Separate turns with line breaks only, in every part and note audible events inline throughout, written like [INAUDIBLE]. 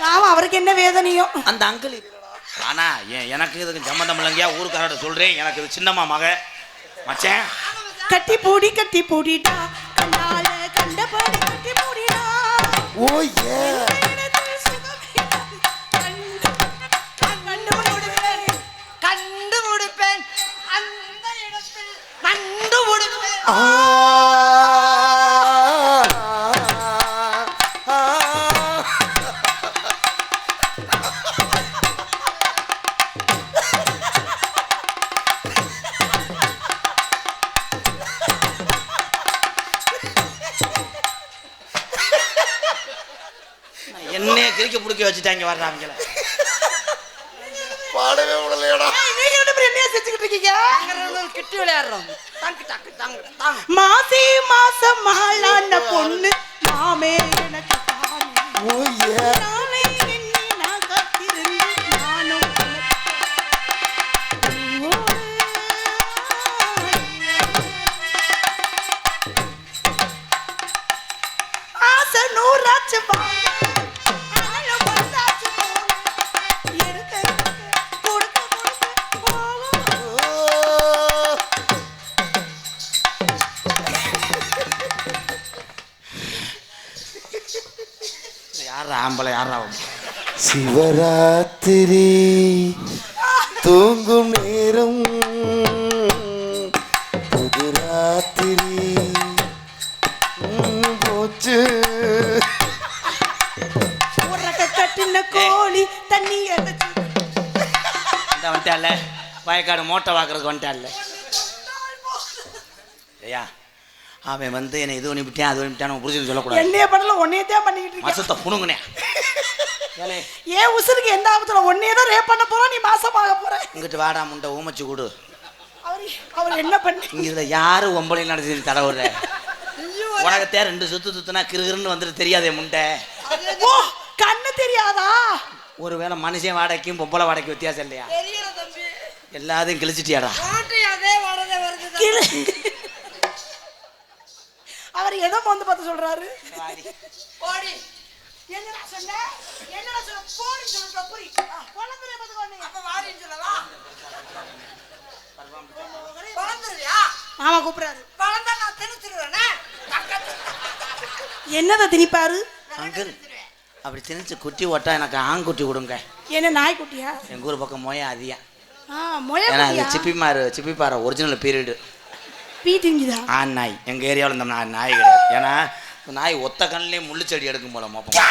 பாவம் அவருக்கு என்ன வேதனையோ?
அந்த அங்கிள் ஆனா எனக்கு இதுக்கு சம்மந்தம் இல்லைங்கயா ஊருக்காரோட சொல்றேன். எனக்கு இது சின்னம்மா மக. மச்சேன்.
கட்டி பூடி கட்டி பூடிடா. கண்ணால கண்டபடி கட்டி பூடிடா
ஓ ஏ
கண்டு முடிப்பேன் அந்த இடத்தில் கண்டு முடிப்பேன்
கிரிக்க பிடிக்க வச்சுட்டாங்க வர்றாங்கள
பாடவே முடியலையடா
நீங்க ரெண்டு பேரும் என்னைய செஞ்சுக்கிட்டு இருக்கீங்க?
கிட்டி விளையாடுறோம். டங்கு டக்கு டங்கு டங்கு
மாசி மாசம் மாலான பொண்ணு மாமே எனக்கு தானே.
ஓ ஏ.
யாரா ஆம்பளை யாரா
சிவராத்திரி தூங்கும் நேரம் புது ராத்திரி போச்சு.
கட்டின கோழி தண்ணி
வந்துட்டால வயக்காடு மோட்டை வாக்குறதுக்கு வந்துட்டால ஐயா அவன் வந்து என்னை இது பண்ணிவிட்டேன் அது பண்ணிவிட்டான் புரிஞ்சு சொல்லக்கூடாது.
என்னைய பண்ணல ஒன்னே தான் பண்ணிக்கிட்டு இருக்கேன்
மசத்தை புணுங்குனே
ஏன் உசுருக்கு எந்த ஆபத்துல ஒன்னே தான் ரேப் பண்ண போறோம் நீ மாசமாக போற?
இங்கிட்டு வாடா முண்டை ஊமச்சு கொடு.
அவர் அவர் என்ன பண்ணி?
இங்க இதுல யாரு ஒம்பளை நடத்தி தடவுற உனக்கத்தே ரெண்டு சுத்து சுத்துனா கிருகிருன்னு வந்துட்டு தெரியாதே முண்டை.
ஓ கண்ணு தெரியாதா?
ஒருவேளை மனுஷன் வாடகைக்கும் பொம்பளை வாடகைக்கும் வித்தியாசம் இல்லையா? எல்லாத்தையும் கிழிச்சிட்டியாடா
அதே வரதே வருது தம்பி.
கிளு- அவர் எதை வந்து பார்த்து சொல்றாரு.
போடி
என்னடா சொன்ன? என்னடா சொன்ன? போடி சொல்ற புரி. குழந்தைய பார்த்து
அப்ப வாடின்னு சொல்லவா? குழந்தையா
மாமா கூப்பிடுறாரு.
குழந்தை நான் திணிச்சிருவேனே?
என்னதை திணிப்பாரு?
அங்கிள் அப்படி திணிச்சு குட்டி ஓட்டா எனக்கு ஆண்குட்டி கொடுங்க.
என்ன நாய்க்குட்டியா?
எங்க ஊர் பக்கம் மோயா அதிகம்
ஆ மொய குட்டியா
சிப்பிமாரு சிப்பிப்பாறை ஒரிஜினல் பீரியடு
பீ திங்குதா
ஆண் நாய். எங்க ஏரியாவில் இந்த நா- நாய் கிடையாது. ஏன்னா நாய் ஒத்த கண்ணிலே முள்ளு செடி எடுக்கும் போல மோப்பம்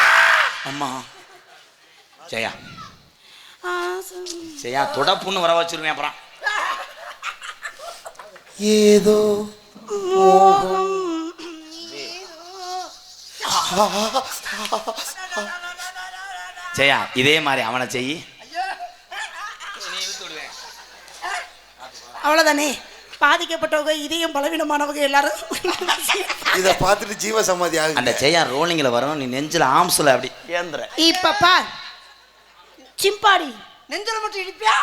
அம்மா. ஜெயா.
ஆ,
ஜெயா தொடப்புன்னு வர வச்சிருவேன் அப்புறம்.
ஏதோ
மோகம்.
ஜெயா இதே மாதிரி அவனை செய்
அவ்வளவுதானே? பாதிக்கப்பட்டவங்க இதயம் பலவீனமானவங்க எல்லாரும்.
இத பார்த்துட்டு ஜீவ சமாதி
அந்த
ஆகுது
ஜெயா ரோலிங்கில் வரும் நீ நெஞ்சில் ஆம்ஸில் அப்படி. ஏந்துற
இப்ப பார். சிம்பாடி.
நெஞ்சில மட்டும் இடிப்பியா?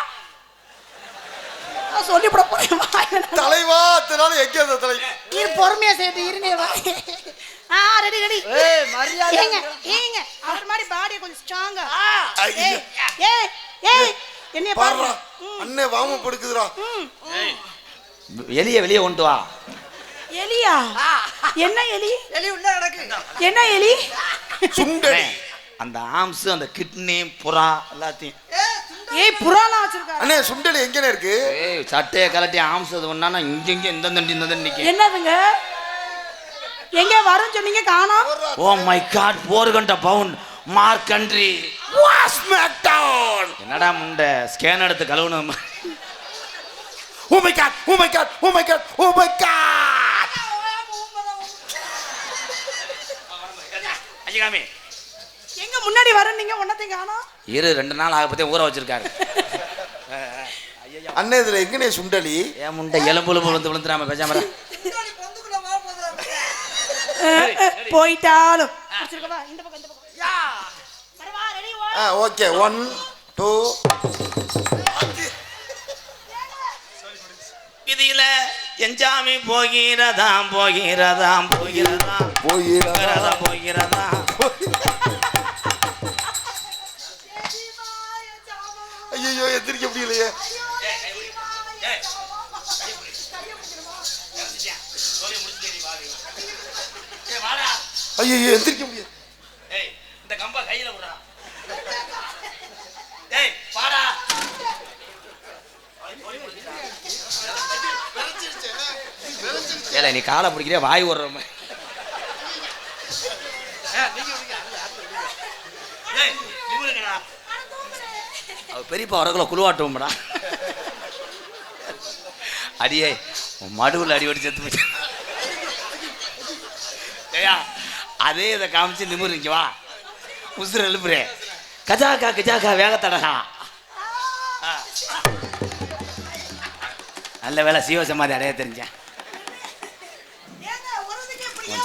நான் சொல்லிவிட போறேன்.
தலைவா அதனால எங்க அந்த தலை?
இரு பொறுமையா சேர்த்து இருந்தே வா. ஆ ரெடி ரெடி
ஏய் மரியாதை
ஏங்க ஏங்க அவர் மாதிரி பாடி கொஞ்சம் ஸ்ட்ராங்கா. ஏய் ஏய் ஏய் என்னைய பாரு
அண்ணே வாம படுக்குதுடா.
வெளியே வெளியே கொண்டு வா.
எலியா? என்ன எலி?
எலி உள்ள கிடக்கு.
என்ன எலி?
சுண்டடி
அந்த ஆம்ஸ் அந்த கிட்னி புறா எல்லாத்தையும்.
ஏய் புறாலாம் வச்சிருக்காரு.
அண்ணே சுண்டலி எங்கண்ணே இருக்கு?
ஏய் சட்டையை கலட்டி ஆம்ஸ் அது ஒன்னா இங்க இங்க இந்த தண்டி இந்த தண்டி
என்னதுங்க? எங்க வரும் சொன்னீங்க காணோம்.
ஓ மை காட் போர் கண்ட pound mark country
smack down
என்னடா முண்டை ஸ்கேன் எடுத்து கழுவுணும்
ஓ my God oh my God oh my God oh my God
அஜிகாமி
எங்க முன்னாடி வரும் நீங்க ஒன்னத்தையும் காணோம்.
இரு ரெண்டு நாள் ஆக பத்தி ஊற வச்சிருக்காரு.
அண்ணே இதுல எங்கண்ணே சுண்டலி?
ஏன் முண்டை எலும்பு எலும்பு வந்து விழுந்துடாம பேசாம
போயிட்டாலும். வச்சிருக்கவா? இந்த பக்கம் இந்த பக்கம்.
யா.
வரவா, ready, வா.
ஆ ஓகே. ஒன் டூ
இதில எஞ்சாமி போகிறதாம் போகிறதாம் போகிறதாம் போகிறதா? போகிறதா.
ஐயோ எந்திரிக்க முடியலையே. ஐயோ எந்திரிக்க
முடியல. ஏல நீ காலை பிடிக்கிறியா வாய் மாதிரி. அவ பெரியப்பா வரக்குள்ள குழுவாட்டுவோம்டா அடியே மடுவில் அடி அடி செத்து போச்சு ஏயா அதே இதை காமிச்சு நிமிருங்க வா. உசுறு எழுப்புறேன் கஜாக்கா கஜாக்கா வேகத்தடகா. நல்ல வேலை சீவசமாதி அடைய தெரிஞ்சேன்.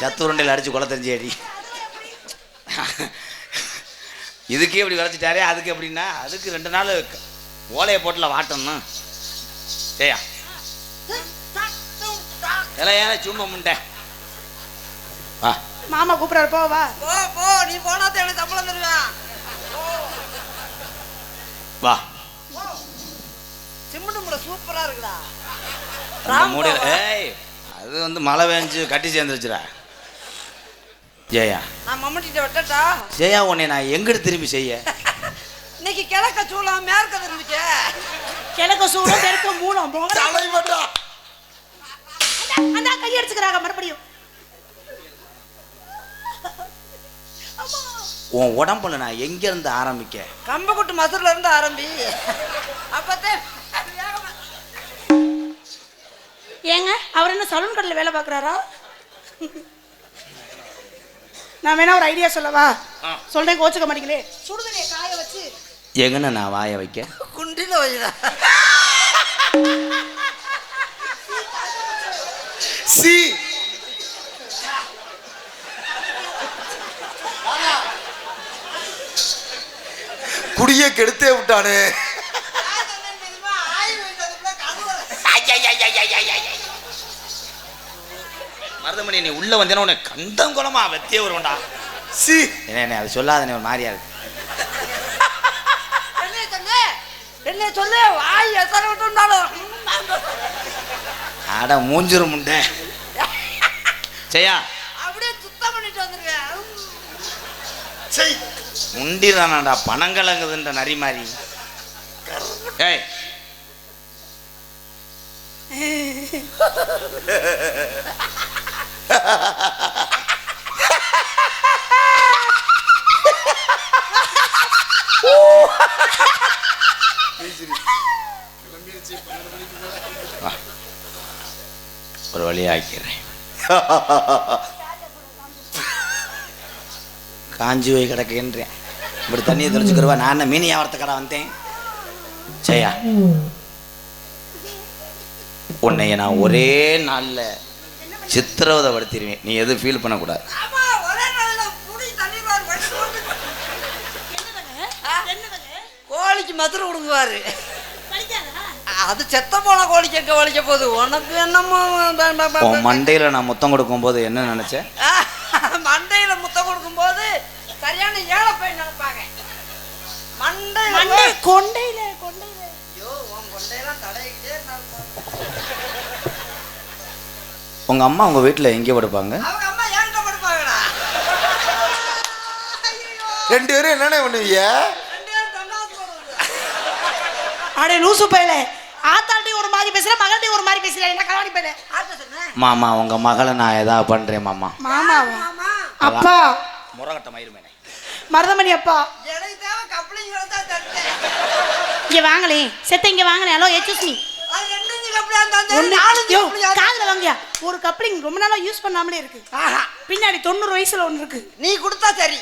ஒருதுக்கே இப்படி
உன் சத்து உருண்டையில் அடிச்சு கொலை தெரிஞ்சு அடி இதுக்கே இப்படி விளைச்சிட்டாரே அதுக்கு எப்படின்னா அதுக்கு ரெண்டு நாள் ஓலையை போட்டுல வாட்டணும். ஏயா எல்லாம் ஏன்னா சும்மா முண்டை. வா.
மாமா கூப்பிடாரு போ வா.
போ போ நீ போனா தான் எனக்கு சம்பளம் தருவேன்
வா.
சிம்முடுமுட சூப்பரா இருக்குடா.
அந்த மூடையில் ஏய் அது வந்து மழை வேஞ்சு கட்டி சேர்ந்துருச்சுடா. ஜெயா.
நான் மம்மட்டிட்ட விட்டட்டா?
ஜெயா உன்னை நான் எங்கிட்டு திரும்பி செய்ய?
இன்னைக்கு கிழக்க சூளம் மேற்க திரும்பிச்சே
கிழக்க சூடம் தெற்க மூலம் போங்க
தலைவடா
அந்த கை அடிச்சுக்கிறாங்க மறுபடியும்.
உன் உடம்புல நான் எங்கேருந்து ஆரம்பிக்க?
கம்பக்குட்டு மசூர்ல இருந்து ஆரம்பி. அப்பத்தே
ஏங்க அவர் என்ன சலூன் கடையில் வேலை பார்க்குறாரா? நான் வேணா ஒரு ஐடியா சொல்லவா. சொல்றேன் கோச்சுக்க மாட்டீங்களே. சுடுதண்ணியை காய வச்சு.
எங்கன்னு நான் வாய வைக்க?
குண்டில வைடா.
சி. குடிய கெடுத்தே விட்டானே.
மருதமணி நீ உள்ள வந்தேன்னா உன்னை கண்டம் குளமா வெத்தியே வருவேன்டா.
சி.
என்ன என்ன அது சொல்லாதனே ஒரு மாதிரியா இருக்கு.
என்ன சொல்லு வாய் எத்தனை விட்டு இருந்தாலும்.
அட மூஞ்சிரு முண்டை. செய்யா
அப்படியே சுத்தம் பண்ணிட்டு வந்திருக்கேன்
செய்
முண்டிறானாடா பணங்கலங்குதுன்ற நரி மாதிரி. ஏய். வா. [LAUGHS] ஒரு வழியா ஆக்கிறேன் காஞ்சி போய் கிடக்குன்றேன் இப்படி தண்ணியை தெளிச்சுக்கிறவா நான் என்ன மீன் வியாபாரத்துக்கடா வந்தேன்? செய்யா உன்னைய நான் ஒரே நாளில் சித்திரவதை படுத்திடுவேன் நீ எதுவும் ஃபீல் பண்ணக்கூடாது.
கோழிக்கு மதுரை விடுங்குவாரு. அது செத்த போன கோழிக்கு எங்க வலிக்க போகுது? உனக்கு என்னமோ
மண்டையில் நான் முத்தம் கொடுக்கும்போது என்ன நினச்சேன்
மண்டையில முத்தம் கொடுக்கும்போது சரியான ஏழை போய் நினைப்பாங்க.
மண்டை கொண்டையில கொண்டையில
உங்கள் அம்மா உங்கள் வீட்டில் எங்கே படுப்பாங்க?
ரெண்டு பேரும் என்னென்ன பண்ணுவீங்க?
அடே லூசு பையல. ஆத்தாள்டி ஒரு மாதிரி பேசுற மகள்டி ஒரு மாதிரி பேசுற என்ன கலவாணி பையல?
மாமா உங்கள் மகளை நான் எதாவது பண்ணுறேன் மாமா.
ஆமா
அப்பா.
முறகட்ட மயிருமேனே.
மருதமணி அப்பா.
எனக்கு தேவை கப்ளிங்
இங்க வாங்களே. செத்த இங்க வாங்களே ஹலோ எக்ஸ்கூஸ் காதுல ஒரு கப்ளிங் ரொம்ப நாளா யூஸ் பண்ணாமலே இருக்கு.
ஆஹா.
பின்னாடி தொண்ணூறு வயசுல ஒண்ணு இருக்கு.
நீ கொடுத்தா சரி.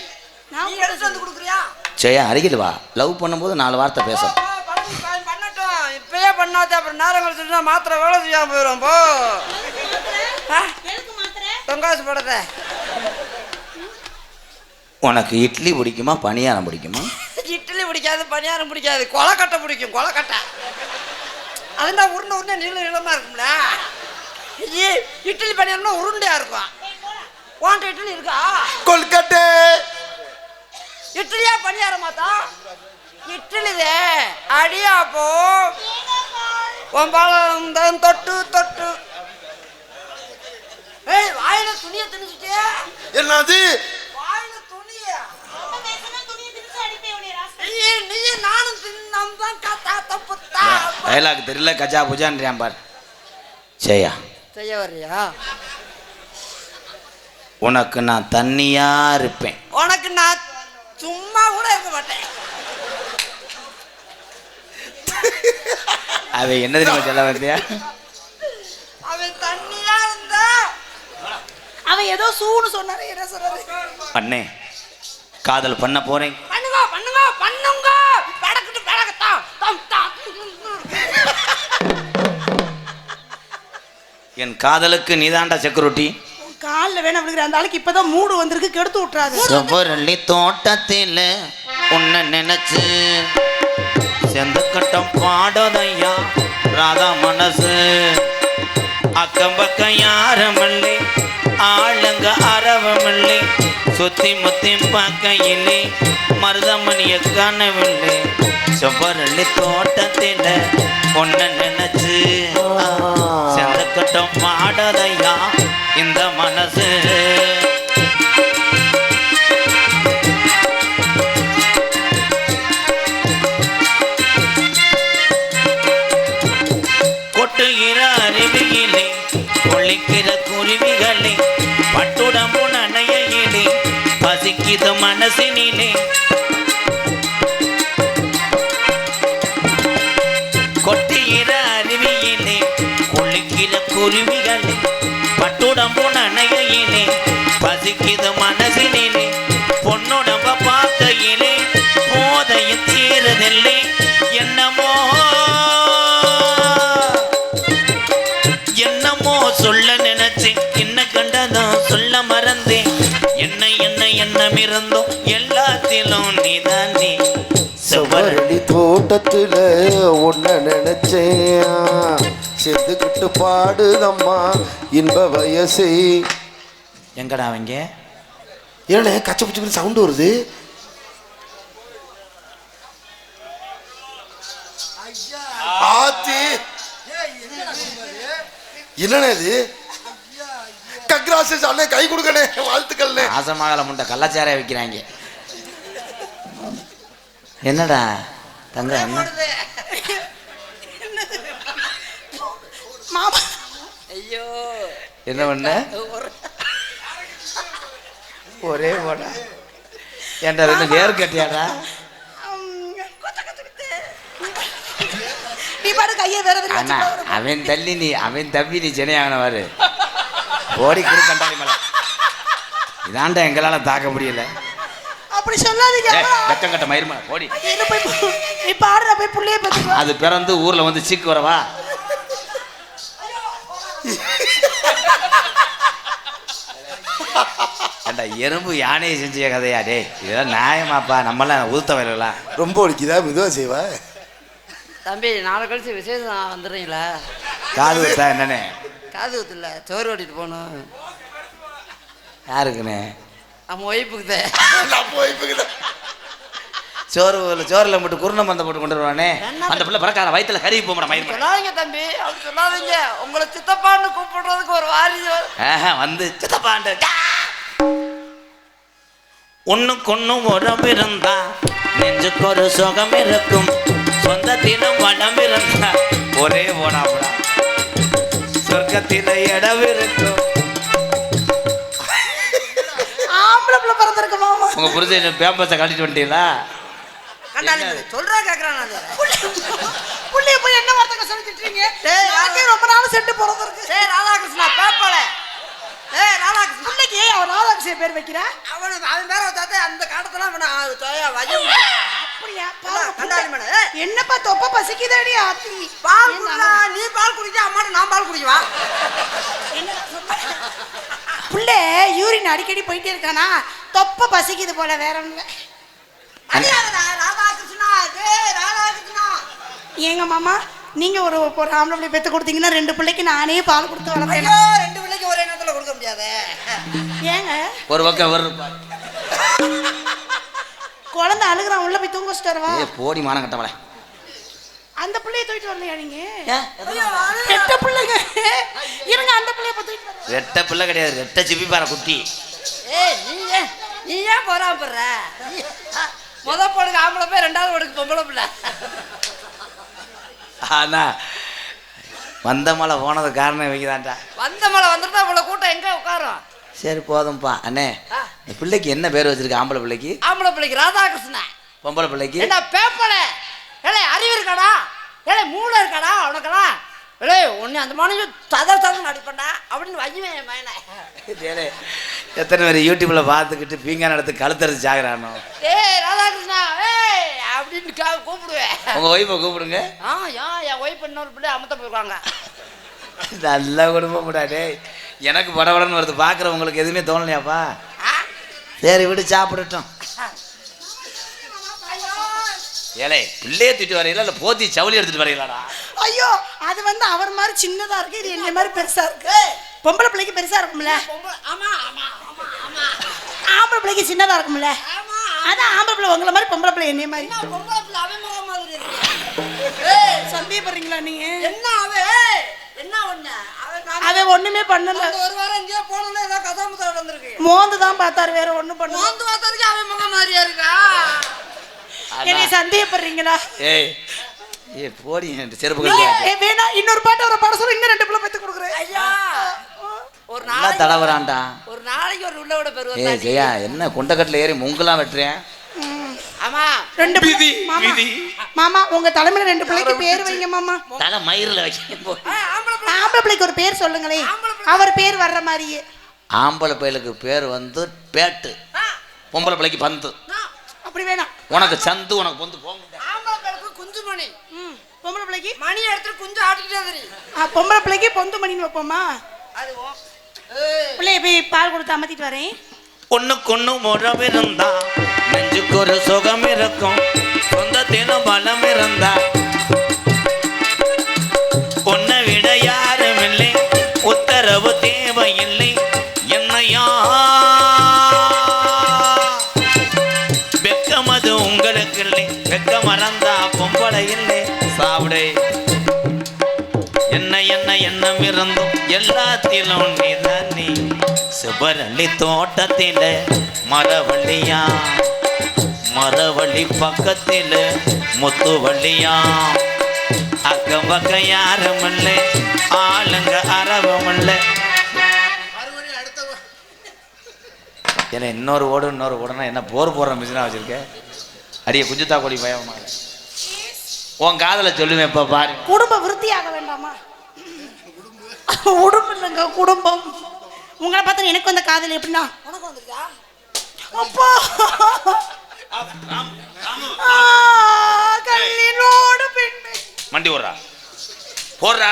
நான்
நீ எடுத்து வந்து கொடுக்குறியா?
செய்யா அருகில் வா. லவ் பண்ணும்போது நாலு வார்த்தை பேசும்
போ, பண்ணி, ப- பண்ணட்டும். இப்பயே பண்ணாதே அப்புறம் நேரம் கழிச்சுட்டு மாத்திரை வேலை செய்யாம போயிடும் போ. தொங்காசு போடாத
உனக்கு இட்லி பிடிக்குமா பணியாரம் பிடிக்குமா?
இட்லி பிடிக்காது பணியாரம் பிடிக்காது. கொலக்கட்டை பிடிக்கும் கொலக்கட்டை. அதுதான் உருண்டை உருண்டை நீள நீளமா இருக்கும்ல? இட்லி பணியாரம்னா உருண்டையா இருக்கும். உன்கிட்ட இட்லி இருக்கா?
கொல்கட்டை.
இட்லியா பணியாரமா தான் இட்லிதே அடியா போ. உன் தான் தொட்டு தொட்டு. ஏய் வாயில துணியை திணிச்சிட்டே
என்னது
வாயில துணியா
ரொம்ப பேசுனா துணியை திணிச்சு அடிப்பேன் உன்னை ராஸ்கல்.
நீ நானும்
டைலாக் தெரியல கஜா புஜான்றியான் பார். செய்யா
செய்ய வர்றியா
உனக்கு நான் தண்ணியா இருப்பேன்.
உனக்கு நான் சும்மா கூட இருக்க மாட்டேன்.
அது என்ன தெரியுமா சொல்ல வந்தியா
அவன் தண்ணியா இருந்தா
அவன் ஏதோ சூன்னு சொன்னாரு என்ன சொன்னாரு?
அண்ணே காதல் பண்ண போறேன்.
பண்ணுங்க பண்ணுங்க பண்ணுங்க. படக்கிட்டு படக்கத்தான் தம் தா
என் காதலுக்கு நீதாண்டா செக்யூரிட்டி
காலில் வேணா விழுகிற அந்த ஆளுக்கு இப்பதான் மூடு வந்திருக்கு கெடுத்து விட்டுறாது.
செவ்வரளி தோட்டத்தில் உன்னை நினைச்சு. செந்த கட்டம் பாடதையா ராதா மனசு. அக்கம் பக்கம் யாரமில்லை ஆளுங்க அறவமில்லை சுத்தி முத்தி பார்க்கையிலே மருதமணிய காணவில்லை செவ்வரளி தோட்டத்தில் உன்னை நினைச்சு செந்த கட்டம் பாடதையா இந்த மனசு. பசிக்குது மனசினிலே. கொட்டுகிற அருவியினே கொள்ளிக்கிற குருவிகளே பட்டுடம்பு நனையிலே பசிக்குது மனசினிலே. எண்ணம் இருந்தோம் எல்லாத்திலும் நீதானே செவ்வரளி
செவ்வரளி தோட்டத்துல உன்னை நினைச்சேன். செந்துக்கிட்டு பாடுதம்மா இன்ப வயசே.
எங்கடா அவங்க?
ஏண்ணே கச்ச புச்சுக்கு சவுண்டு வருது. ஆத்தி. என்னண்ணே இது? கக்ராசஸ் அண்ணே கை கொடுக்கணே வாழ்த்துக்கள்ண்ணே.
ஆசமாகல முண்டை கள்ளச்சாரைய வைக்கிறாங்க. என்னடா தங்க என்ன
மாமா.
ஐயோ.
என்ன பண்ண?
ஒரு
ஒரே போட. ஏன்டா ரெண்டு நேர் கட்டியாடா?
உம், கொத்த கொத்துக்கிட்டு. நீ பாரு கையை வேற எதுல
அண்ணா
வச்சுக்கோ.
அவன் தள்ளி நீ அவன் தம்பி நீ சென்னையானவாரு ஓடி குறுக்கண்டாடி மலை. இதாண்டா எங்களால தாக்க முடியல.
அப்படி சொல்லாதீங்க.
வெக்கம் கட்ட மயிர்மலை ஓடி.
நீ பாடுற போய் புள்ளைய பத்துக்கோ
அது பிறந்து ஊர்ல வந்து சீக்கு வரவா ஏண்டா எறும்பு யானையை செஞ்ச கதையா டே இதெல்லாம் நியாயமாப்பா. நம்மளாம் உதுத்த வயலாம்
ரொம்ப ஒழிக்குதா? மெதுவா செய்வா?
தம்பி நாளை கழிச்சு விசேஷம் வந்துடுறீங்களா?
காது என்னண்ணே
காது ஊத்துல சோறு ஓட்டிட்டு போகணும்.
யாருக்குண்ணே
நம்ம ஒய்ஃபுக்கு தான்
நான் போய் இப்ப
சோறு சோறுல மட்டும் குருணை மந்த போட்டு கொண்டு வருவானே? அந்த பிள்ளை பிறக்காத வயித்துல கறி போட மயிர்
சொல்லாதீங்க தம்பி. அப்படி சொல்லாதீங்க. உங்களை சித்தப்பான்னு கூப்பிடுறதுக்கு ஒரு
ஆஹா, வந்து சித்தப்பாண்டு ஒண்ணுக்கு ஒண்ணும் உறவு இருந்தா நெஞ்சுக்கு ஒரு சுகம் இருக்கும். சொந்தத்திலும் வளம் இருந்தா ஒரே ஓடாமடா சொர்க்கத்தில இடம் இருக்கும்
ஆம்பளை பிள்ளை பிறந்திருக்கு மாமா.
உங்க புரிஞ்சு பேம்பஸை கட்டிட்டு வந்துட்டீங்களா?
சொல்றா கேக்குறான் அது.
புள்ளைய போய் என்ன வார்த்தை சொல்லி திட்டுறீங்க
டேய்,
ரொம்ப நாள் செட்டு பிறந்திருக்கு.
ஏய் ராதாகிருஷ்ணா பேப்பல ஏய் ராதாகிருஷ்ணா.
பிள்ளைக்கு ஏன் அவன் ராதாகிருஷ்ணன் பேர் வைக்கிறா?
அவன் அவன் பேர வச்சாத்தே அந்த காலத்துல அவனை வய
அப்படியா. என்னப்பா தொப்ப பசிக்குதடி ஆத்தி?
பால் குடிடா நீ பால் குடிக்க அம்மாட்ட நான் பால் குடிக்கவா?
புள்ள யூரின் அடிக்கடி போயிட்டே இருக்கானா? தொப்ப பசிக்குது போல வேற ஒண்ணு ஏங்க மாமா நீங்க ஒரு ஒரு ஆம்பளை பிள்ளை பெத்து கொடுத்தீங்கன்னா ரெண்டு பிள்ளைக்கு நானே பால் கொடுத்து வளர்த்தேன்
ரெண்டு பிள்ளைக்கு ஒரே நேரத்துல கொடுக்க முடியாதே.
ஏங்க?
ஒரு பக்கம் ஒரு
குழந்தை அழுகுறான் உள்ள போய் தூங்க வச்சுட்டு வரவா.
ஏ போடி மானம் கட்டவளே.
அந்த பிள்ளைய தூக்கிட்டு வரலையா நீங்க? கெட்ட பிள்ளைங்க. இருங்க அந்த பிள்ளைய தூக்கிட்டு வரேன்.
ரெட்டை பிள்ளை கிடையாது ரெட்டை சிப்பி பாரு குட்டி.
ஏய் நீ ஏன் நீ ஏன் போறாப்படுற முத பொடுக்கு ஆம்பளை போய் ரெண்டாவது பொடுக்கு பொம்பளை பிள்ளை.
ஆனா வந்த மலை போனது காரணம் வைக்கிறான்டா
வந்த மழை வந்துட்டா இவ்வளோ கூட்டம் எங்க உட்காரும்?
சரி போதும்ப்பா அண்ணே. இந்த பிள்ளைக்கு என்ன பேர் வச்சிருக்க? ஆம்பளை பிள்ளைக்கு?
ஆம்பளை பிள்ளைக்கு ராதாகிருஷ்ணன்.
பொம்பளை பிள்ளைக்கு?
என்ன பேப்பல ஏலே அறிவு இருக்காடா? ஏலே மூளை இருக்காடா? உனக்கெல்லாம் ஏலே உன்னை அந்த மனுஷ சத சதம் நடிப்பண்டா அப்படின்னு வையுவேன் என் மயனை
ஏலே, எத்தனை பேர் யூடியூப்ல பார்த்துக்கிட்டு பீங்கான் எடுத்து கழுத்தரிச்சு சாகுறானோ?
ஏய் ராதாகிருஷ்ணா ஏய் அப்படின்னு கூப்பிடுவேன்.
உங்க ஒய்ஃபை கூப்பிடுங்க.
ஆ ஏன் என் ஒய்ஃப் இன்னொரு பிள்ளை அமத்த போயிருக்காங்க.
நல்ல குடும்பம் கூட டேய். எனக்கு படபடன்னு வருது. பார்க்குறவங்களுக்கு எதுவுமே தோணலையாப்பா?
ஆ?
சரி விடு சாப்பிடட்டும். ஏலே பிள்ளைய தூக்கிட்டு வரையில இல்லை போத்தி சவுளி எடுத்துட்டு வரையிலாடா
ஐயோ அது வந்து அவர் மாதிரி சின்னதா இருக்கு. இது என்ன மாதிரி பெருசா இருக்கு. பொம்பளை பிள்ளைக்கு பெருசா இருக்கும்ல?
பொம்பளை- ஆமா ஆமா ஆமா ஆமா.
ஆம்பளை பிள்ளைக்கு சின்னதா இருக்கும்ல?
ஆமா
அதான் ஆம்பளை பிள்ளை உங்களை மாதிரி பொம்பளை பிள்ளை என்னைய மாதிரி.
என்ன மாதிரி இருக்கு? ஏய்
சந்தேகப்படுறீங்களா நீங்க?
என்ன அவன்? அவன்
ஒண்ணுமே பண்ணல.
ஒரு வாரம் எங்கேயோ போனோம்னா ஏதோ கதாமுத்தா வந்திருக்கு.
மோந்து தான் பார்த்தாரு வேற ஒண்ணும் பண்ணல.
மோந்து பார்த்ததுக்கு அவன் முகம் மாதிரியா இருக்கா?
என்னை சந்தேகப்படுறீங்களா?
ஏய் ஏ போடி செருப்பு
வேணா இன்னொரு பாட்டு ஒரு பாட சொல்ல இன்னும் ரெண்டு பிள்ளை பத்து கொடுக்குறேன்.
ஐயா ஒரு
நல்லா
நாளைக்கு
தடவுறான்டா.
ஒரு நாளைக்கு ஒரு உள்ளோட
ஏ
பெறுவோம்
ஜெயா என்ன குண்டக்கட்டில் ஏறி முங்கெல்லாம் வெட்டுறேன்?
ஆமா
ரெண்டு பிள்ளை-
விதி,
மாமா.
விதி.
மாமா உங்க தலைமையில ரெண்டு பிள்ளைக்கு பேர் வைங்க மாமா.
தலை மயிரில் வைக்க
ஆம்பளை பிள்ளை.
ஆம்பளை பிள்ளைக்கு ஒரு பேர் சொல்லுங்களேன். அவர் பேர் வர்ற மாதிரியே.
ஆம்பளை பயலுக்கு பேர் வந்து பேட்டு.
ஆ,
பொம்பளை பிள்ளைக்கு பந்து.
ஆ,
அப்படி வேணாம்.
உனக்கு சந்து உனக்கு பொந்து போங்க
ஆம்பளை பிள்ளைக்கு குஞ்சு மணி
ம் பொம்பளை பிள்ளைக்கு?
மணி எடுத்துட்டு குஞ்சு ஆட்டிக்கிட்டே தெரியும்
ஆ, பொம்பளை பிள்ளைக்கு பொந்து மணின்னு வைப்போமா?
அதுவும்
பிள்ளைய போய் பால் கொடுத்து அமர்த்திட்டு வரேன்.
ஒண்ணுக்கு ஒண்ணு முறம் இருந்தா நெஞ்சுக்கு ஒரு சுகம் இருக்கும். சொந்தத்திலும் பலம் இருந்தா. உன்னை விட யாரும் இல்லை. உத்தரவு தேவையில்லை. என்னையா? வெக்கம் அது உங்களுக்கு இல்லை. வெக்க மறந்தா பொம்பளை இல்லை. சாப்பிடு என்ன என்ன எண்ணம் இருந்தும் எல்லாத்திலும் நீதான் நீ சிவரள்ளி தோட்டத்தில மரவள்ளியா? மரவள்ளி பக்கத்தில முத்துவள்ளியா அக்கம் பக்கம் யாரும் இல்லை ஆளுங்க அரவம் இல்லை ஏன்னா இன்னொரு ஓடு இன்னொரு ஓடுனா என்ன போர் போடுற மிஷினா வச்சிருக்க? அடிய குஞ்சுத்தா கொடி பயமா? உன் காதல சொல்லுவேன் இப்ப பாரு.
குடும்ப விருத்தியாக வேண்டாமா? உடும்பு இல்லைங்க குடும்பம். உங்களை பார்த்தா எனக்கு வந்த காதல் எப்படின்னா
உனக்கு வந்துருக்கா?
அப்பா!
மண்டி ஓடுறா. போடுறா.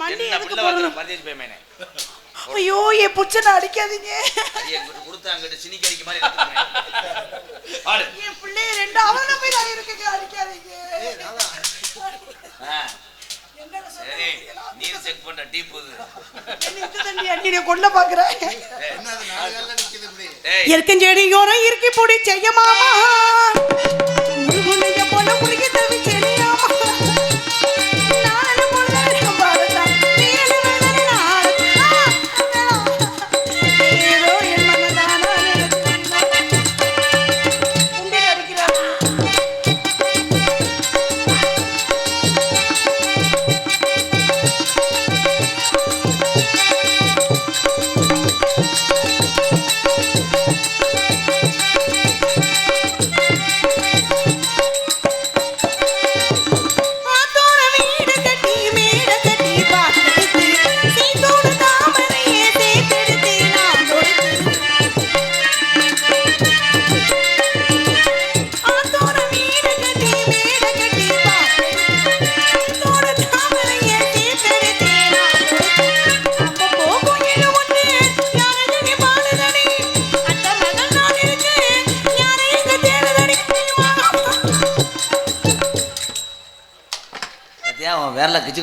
மண்டி ஐயோ என் புச்சனை அடிக்காதீங்க.
கொடுத்து அங்கிட்டு சினிக்கு அடிக்க மாதிரி. பாடு.
என் பிள்ளைய ரெண்டு அவனை போய் நான் இருக்குங்க அடிக்காதீங்க.
சரி நீர் செக் பண்ற டீப் இது
என்ன இது தண்டி அண்ணி நான் கொல்ல பாக்குறேன்
டேய்
எருக்கஞ்செடியோரம் இருக்கி பொடி செய்ய மாமா. முருகனைய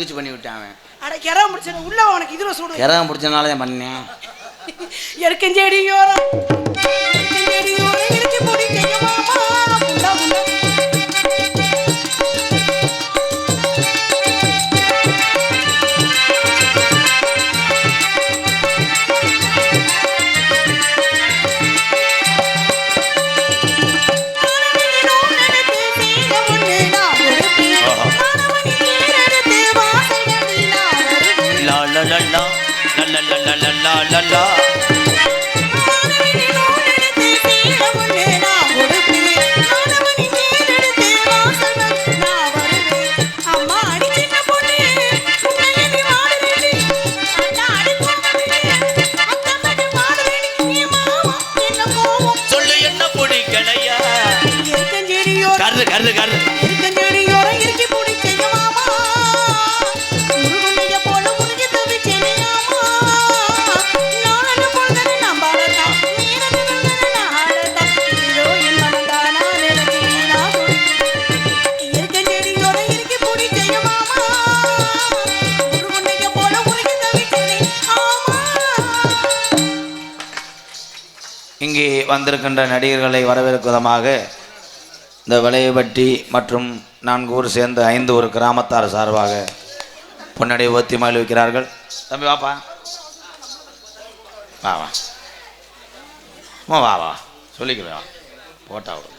கிச்சு கிச்சு பண்ணி விட்டான் அவன்.
அட கிரா முடிச்சு உள்ள உனக்கு இதுல சுடு.
கிரகம் பிடிச்சனால தான் பண்ணேன்
எருக்கஞ்செடியோரம்
la la. வந்திருக்கின்ற நடிகர்களை வரவேற்கும் விதமாக இந்த விளையபட்டி மற்றும் நான்கு ஊர் சேர்ந்த ஐந்து ஒரு கிராமத்தார் சார்பாக பொன்னடை ஒத்தி மகிழ்விக்கிறார்கள். தம்பி வாப்பா. வா வா. அம்மா வா வா. சொல்லிக்கிறேன் போட்டா விடு.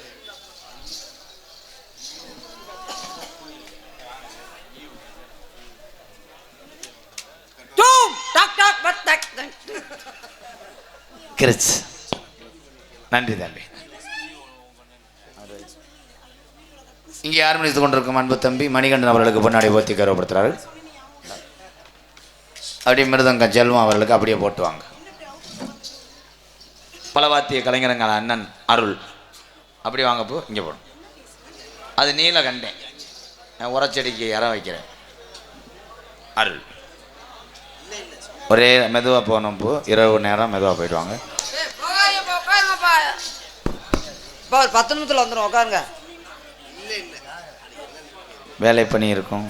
கிரிச் நன்றி தம்பி. இங்கே ஆரம்பித்துக் கொண்டிருக்கும் அன்பு தம்பி மணிகண்டன் அவர்களுக்கு பொன்னாடி போத்தி கருவப்படுத்துகிறார்கள் அப்படியே மிருதங்கம் செல்வம் அவர்களுக்கு அப்படியே போட்டுவாங்க. பலவாத்திய கலைஞரங்கள் அண்ணன் அருள். அப்படி வாங்கப்போ இங்கே போடும் அது நீல கண்டேன் நான் உரச்செடிக்கு இற வைக்கிறேன். அருள். ஒரே மெதுவாக போனப்போ இரவு நேரம் மெதுவாக போயிடுவாங்க
இப்போ ஒரு பத்து நிமிஷத்தில் வந்துடும் உட்காருங்க
வேலை பணி இருக்கும்.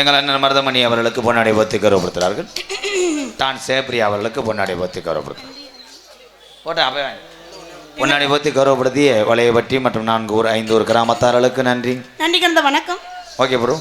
எங்கள் அண்ணன் மருதமணி அவர்களுக்கு பொன்னாடை போத்தி கௌரவப்படுத்துகிறார்கள். தான் சேப்ரி அவர்களுக்கு பொன்னாடை போத்தி கௌரவப்படுத்துகிறார். போட்ட அப்போ பொன்னாடை போத்தி கௌரவப்படுத்திய வலையபட்டி மற்றும் நான்கு ஊர் ஐந்து ஊர் கிராமத்தார்களுக்கு நன்றி.
நன்றி கந்த வணக்கம்.
Okay bro.